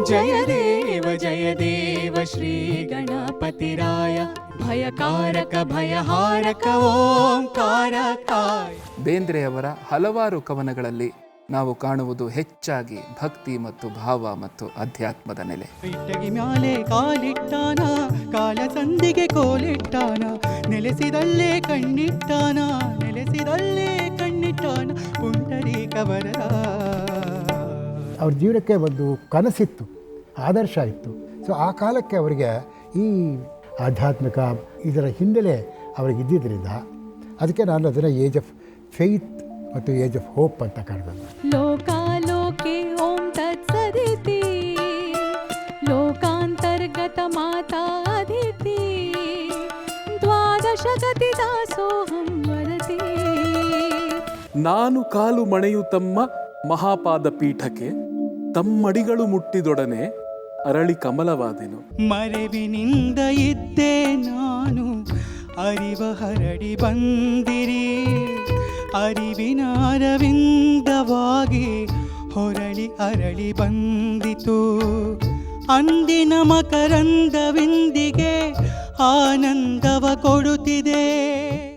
ಜಯ ದೇವ ಜಯ ದೇವ ಶ್ರೀ ಗಣಪತಿರಾಯ. ಭಯಕಾರಕ ಭಯಹಾರಕ ಓಂಕಾರ ಕಾಯ. ಬೇಂದ್ರೆಯವರ ಹಲವಾರು ಕವನಗಳಲ್ಲಿ ನಾವು ಕಾಣುವುದು ಹೆಚ್ಚಾಗಿ ಭಕ್ತಿ ಮತ್ತು ಭಾವ ಮತ್ತು ಅಧ್ಯಾತ್ಮದ ನೆಲೆ. ಇಟ್ಟಗಿ ಮ್ಯಾಲೆ ಕಾಲಿಟ್ಟಾನ ಕಾಲ ಸಂದಿಗೆ ಕೋಲಿಟ್ಟಾನ ನೆಲೆಸಿದಲ್ಲೇ ಕಣ್ಣಿಟ್ಟಾನ ನೆಲೆಸಿದಲ್ಲೇ ಕಣ್ಣಿಟ್ಟಾನ ಪುಂಡರೀಕ ವರದ ಅವ್ರ ಜೀವನಕ್ಕೆ ಒಂದು ಕನಸಿತ್ತು ಆದರ್ಶ ಇತ್ತು. ಸೊ ಆ ಕಾಲಕ್ಕೆ ಅವರಿಗೆ ಈ ಆಧ್ಯಾತ್ಮಿಕ ಇದರ ಹಿನ್ನೆಲೆ ಅವ್ರಿಗೆ ಇದ್ದಿದ್ದರಿಂದ ಅದಕ್ಕೆ ನಾನು ಅದನ್ನು ಏಜ್ ಆಫ್ ಫೇತ್ ಮತ್ತು ಏಜ್ ಆಫ್ ಹೋಪ್ ಅಂತ ಕರೆದದ್ದು. ಲೋಕಾಲೋಕೆ ಓಂ ತತ್ಸದಿತಿ ಲೋಕಾಂತರ್ಗತ ನಾನು ಕಾಲು ಮಣೆಯು ತಮ್ಮ ಮಹಾಪಾದ ಪೀಠಕ್ಕೆ ತಮ್ಮಡಿಗಳು ಮುಟ್ಟಿದೊಡನೆ ಅರಳಿ ಕಮಲವಾದೆನು. ಮರೆವಿನಿಂದ ಇದ್ದೆ ನಾನು, ಅರಿವ ಹರಡಿ ಬಂದಿರಿ. ಅರಿವಿನ ಅರವಿಂದವಾಗಿ ಹೊರಳಿ ಅರಳಿ ಬಂದಿತು. ಅಂದಿನ ಮಕರಂದವಿಂದಿಗೆ ಆನಂದವ ಕೊಡುತ್ತಿದೆ.